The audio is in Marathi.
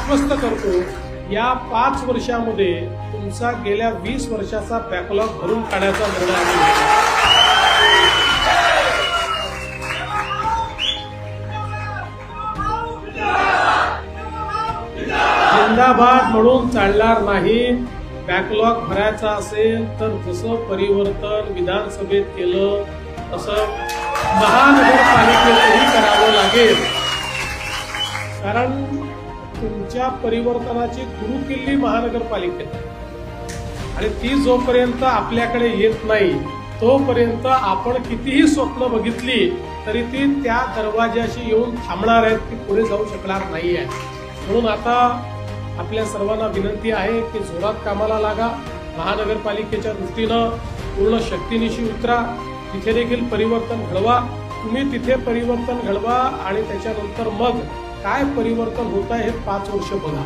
आश्वस्त करतो या पाच वर्षामध्ये तुमचा गेल्या वीस वर्षाचा बॅकलॉग भरून काढायचा निर्णय आम्ही जिंदाबाद म्हणून चालणार नाही. बॅकलॉग भरायचा असेल तर जसं परिवर्तन विधानसभेत केलं तसं महानगरपालिकेतही करावं लागेल. कारण तुमच्या परिवर्तनाची गुरुकिल्ली महानगरपालिकेत आहे. आणि ती जोपर्यंत आपल्याकडे येत नाही तोपर्यंत आपण कितीही स्वप्न बघितली तरी ती त्या दरवाज्याशी येऊन थांबणार आहेत ती पुढे जाऊ शकणार नाही आहे म्हणून आता आपल्या सर्वांना विनंती आहे की जोरात कामाला लागा महानगरपालिकेच्या दृष्टीनं पूर्ण शक्तीनिशी उतरा तिथे देखील परिवर्तन घडवा तुम्ही तिथे परिवर्तन घडवा आणि त्याच्यानंतर मग काय परिवर्तन होत आहे हे पाच वर्ष बघा.